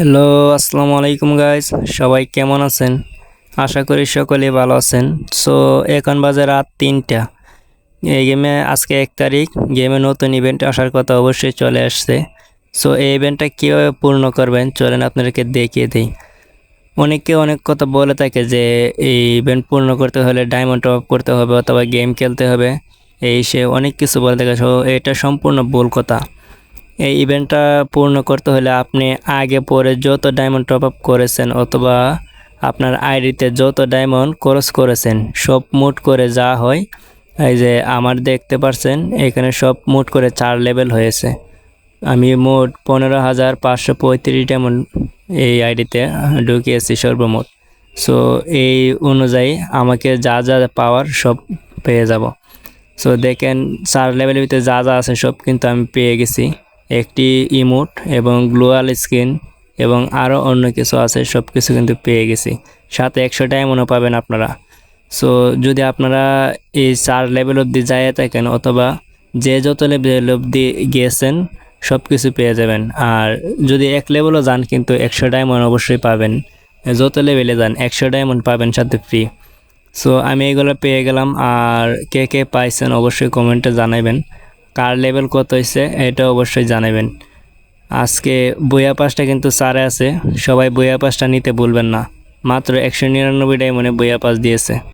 Hello, আসসালামু আলাইকুম guys সবাই কেমন আছেন? আশা করি সকলে ভালো আছেন। সো এখন বাজে রাত তিনটা। এই গেমে আজকে এক তারিখ। গেমে নতুন ইভেন্ট আসার কথা অবশ্যই চলে আসছে। সো এই ইভেন্টটা কীভাবে পূর্ণ করবেন? চলেন আপনাদেরকে দেখিয়ে দিই। অনেকে অনেক কথা বলে থাকে যে, এই ইভেন্ট পূর্ণ করতে হলে ডায়মন্ড টপ করতে হবে অথবা গেম খেলতে হবে। এই সে অনেক কিছু বলে থাকে। সো এটা সম্পূর্ণ ভুল কথা। এই ইভেন্টটা পূর্ণ করতে হলে আপনি আগে পরে যত ডায়মন্ড টপ আপ করেছেন অথবা আপনার আইডিতে যত ডায়মন্ড ক্রস করেছেন, সব মুট করে যা হয়, এই যে আমার দেখতে পারছেন, এখানে সব মুট করে চার লেভেল হয়েছে। আমি মোট পনেরো হাজার পাঁচশো পঁয়ত্রিশ ডায়মন্ড এই আইডিতে ঢুকিয়েছি সর্বমোট। সো এই অনুযায়ী আমাকে যা যা পাওয়ার সব পেয়ে যাব। সো দেখেন, চার লেভেলের ভিতরে যা যা আছে সব কিন্তু আমি পেয়ে গেছি। একটি ইমোট এবং গ্লোয়াল স্কিন এবং আরও অন্য কিছু আছে সব কিছু কিন্তু পেয়ে গেছি। সাথে একশো ডায়মন্ডও পাবেন আপনারা। সো, যদি আপনারা এই চার লেভেল অবধি যায় থাকেন অথবা যে যত লেভেল অবধি গিয়েছেন সব কিছু পেয়ে যাবেন। আর যদি এক লেভেলও যান, কিন্তু একশো ডায়মন্ড অবশ্যই পাবেন। যত লেভেলে যান, একশো ডায়মন্ড পাবেন সাথে ফ্রি সো, আমি এগুলো পেয়ে গেলাম। আর কে কে পাইছেন অবশ্যই কমেন্টে জানাবেন কার লেভেল কত হয়েছে এটা অবশ্যই জানাবেন। আজকে বইয়া পাসটা কিন্তু সারে আছে, সবাই বইয়া পাসটা নিতে ভুলবেন না। মাত্র একশো নিরানব্বই ডায়মন্ডে বইয়া পাস দিয়েছে।